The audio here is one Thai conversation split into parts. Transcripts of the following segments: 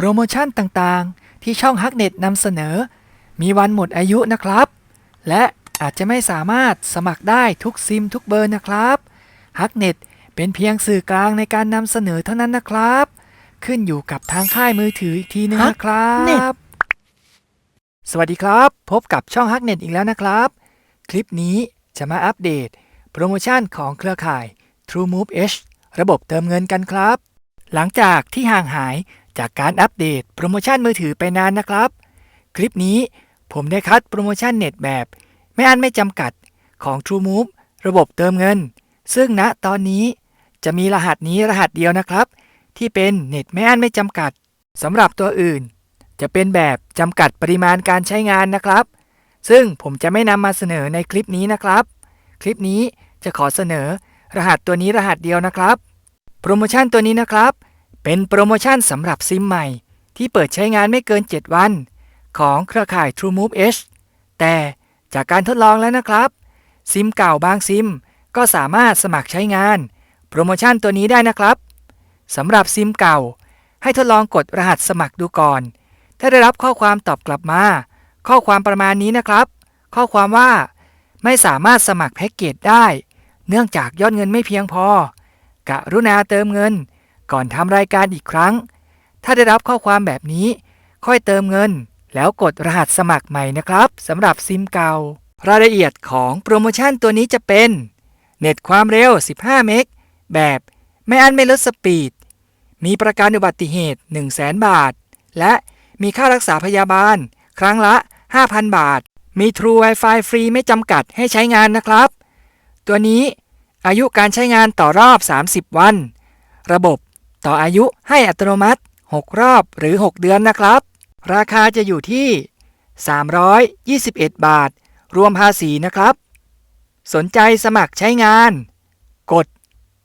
โปรโมชั่นต่างๆ ที่ช่องฮักเน็ตนำเสนอ มีวันหมดอายุนะครับ และอาจจะไม่สามารถสมัครได้ทุกซิมทุกเบอร์นะครับฮักเน็ตเป็นเพียงสื่อกลางในการนำเสนอเท่านั้นนะครับ ขึ้นอยู่กับทางค่ายมือถืออีกทีนึงนะครั Hacknet บสวัสดีครับ พบกับช่องฮักเน็ตอีกแล้วนะครับ คลิปนี้จะมาอัปเดต โปรโมชั่นของเครือข่าย TrueMove H ระบบเติมเงินกันครับ หลังจากที่ห่างหาย จากการอัปเดตโปรโมชั่นมือถือไปนานนะครับ คลิปนี้ผมได้คัดโปรโมชั่นเน็ตแบบ ไม่อันไม่จำกัดของ TrueMove ระบบเติมเงิน ซึ่งณตอนนี้จะมีรหัสนี้รหัสเดียวนะครับ ที่เป็นเน็ตไม่อันไม่จำกัดสำหรับตัวอื่น จะเป็นแบบจำกัดปริมาณการใช้งานนะครับ ซึ่งผมจะไม่นำมาเสนอในคลิปนี้นะครับ คลิปนี้จะขอเสนอรหัสตัวนี้รหัสเดียวนะครับ โปรโมชั่นตัวนี้นะครับ เป็นโปรโมชั่นสำหรับซิมใหม่ ที่เปิดใช้งานไม่เกิน 7 วัน ของเครือข่าย TrueMove H แต่จากการทดลองแล้วนะครับ ซิมเก่าบางซิมก็สามารถสมัครใช้งาน โปรโมชั่นตัวนี้ได้นะครับสำหรับซิมเก่า ให้ทดลองกดรหัสสมัครดูก่อน ถ้าได้รับข้อความตอบกลับมา ข้อความประมาณนี้นะครับ ข้อความว่า ไม่สามารถสมัครแพ็กเกจได้ เนื่องจากยอดเงินไม่เพียงพอกรุณาเติมเงิน ก่อนทำรายการอีกครั้ง ถ้าได้รับข้อความแบบนี้ ค่อยเติมเงิน แล้วกดรหัสสมัครใหม่นะครับสำหรับซิมเก่ารายละเอียดของโปรโมชั่นตัวนี้จะเป็น เน็ตความเร็ว 15 เมก แบบไม่อั้นไม่ลดสปีด มีประกันอุบัติเหตุ 1 0 0 0 0 0 บาท และมีค่ารักษาพยาบาล ครั้งละ 5,000 บาท มี True Wi-Fi ฟรีไม่จำกัดให้ใช้งานนะครับ ตัวนี้อายุการใช้งานต่อรอบ 30 วัน ระบบ ต่ออายุให้อัตโนมัติ 6 รอบหรือ 6 เดือนนะครับ ราคาจะอยู่ที่ 321 บาท รวมภาษีนะครับ สนใจสมัครใช้งาน กด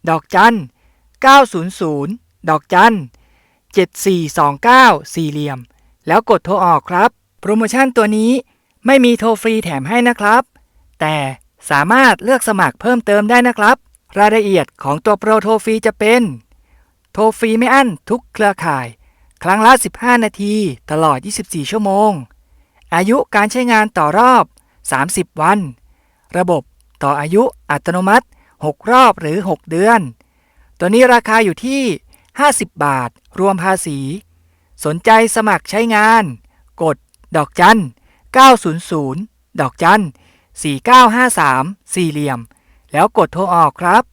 ดอกจัน 900 ดอกจัน 7429 สี่เหลี่ยม แล้วกดโทรออกครับ โปรโมชั่นตัวนี้ไม่มีโทรฟรีแถมให้นะครับ แต่สามารถเลือกสมัครเพิ่มเติมได้นะครับ รายละเอียดของตัวโปรโทรฟรีจะเป็น โทรฟรีไม่อั้นทุกเครือข่าย ครั้งละ 15 นาที ตลอด 24 ชั่วโมง อายุการใช้งานต่อรอบ 30 วัน ระบบต่ออายุอัตโนมัติ 6 รอบหรือ 6 เดือน ตัวนี้ราคาอยู่ที่ 50 บาท รวมภาษี สนใจสมัครใช้งาน กด ดอกจัน 900 ดอกจัน 4953 สี่เหลี่ยม แล้วกดโทรออกครับ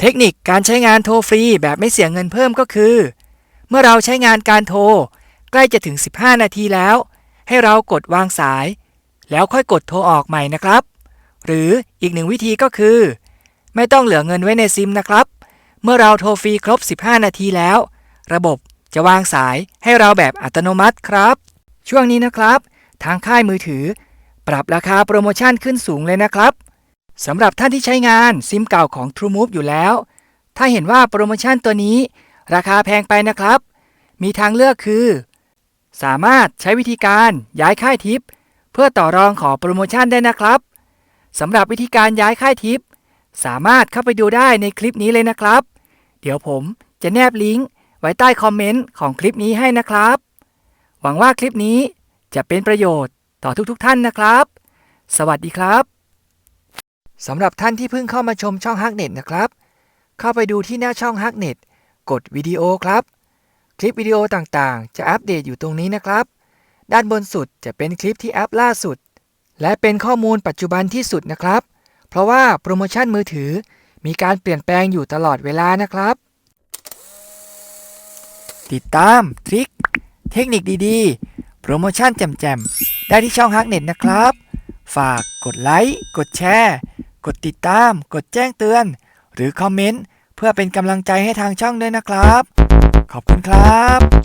เทคนิคการใช้งานโทรฟรีแบบไม่เสียเงินเพิ่มก็คือ เมื่อเราใช้งานการโทร ใกล้จะถึง 15 นาทีแล้ว ให้เรากดวางสาย แล้วค่อยกดโทรออกใหม่นะครับ หรืออีกหนึ่งวิธีก็คือ ไม่ต้องเหลือเงินไว้ในซิมนะครับ เมื่อเราโทรฟรีครบ 15 นาทีแล้ว ระบบจะวางสายให้เราแบบอัตโนมัติครับ ช่วงนี้นะครับ ทางค่ายมือถือ ปรับราคาโปรโมชั่นขึ้นสูงเลยนะครับ สำหรับท่านที่ใช้งานซิมเก่าของ TrueMove อยู่แล้ว ถ้าเห็นว่าโปรโมชั่นตัวนี้ ราคาแพงไปนะครับ มีทางเลือกคือ สามารถใช้วิธีการย้ายค่ายทิป เพื่อต่อรองขอโปรโมชั่นได้นะครับสำหรับวิธีการย้ายค่ายทิป สามารถเข้าไปดูได้ในคลิปนี้เลยนะครับ เดี๋ยวผมจะแนบลิงก์ไว้ใต้คอมเมนต์ของคลิปนี้ให้นะครับ หวังว่าคลิปนี้จะเป็นประโยชน์ต่อทุกๆทท่านนะครับ สวัสดีครับ สำหรับท่านที่เพิ่งเข้ามาชมช่องฮักเน็ตนะครับ เข้าไปดูที่หน้าช่องฮักเน็ตกดวิดีโอครับ คลิปวิดีโอต่างๆ จะอัปเดตอยู่ตรงนี้นะครับ ด้านบนสุดจะเป็นคลิปที่อัปล่าสุด และเป็นข้อมูลปัจจุบันที่สุดนะครับ เพราะว่าโปรโมชั่นมือถือมีการเปลี่ยนแปลงอยู่ตลอดเวลานะครับ ติดตามทริคเทคนิคดีๆ โปรโมชั่นแจ่มๆ ได้ที่ช่องฮักเน็ตนะครับ ฝากกดไลค์ กดแชร์ กดติดตาม กดแจ้งเตือน หรือคอมเมนต์เพื่อเป็นกำลังใจให้ทางช่องด้วยนะครับ ขอบคุณครับ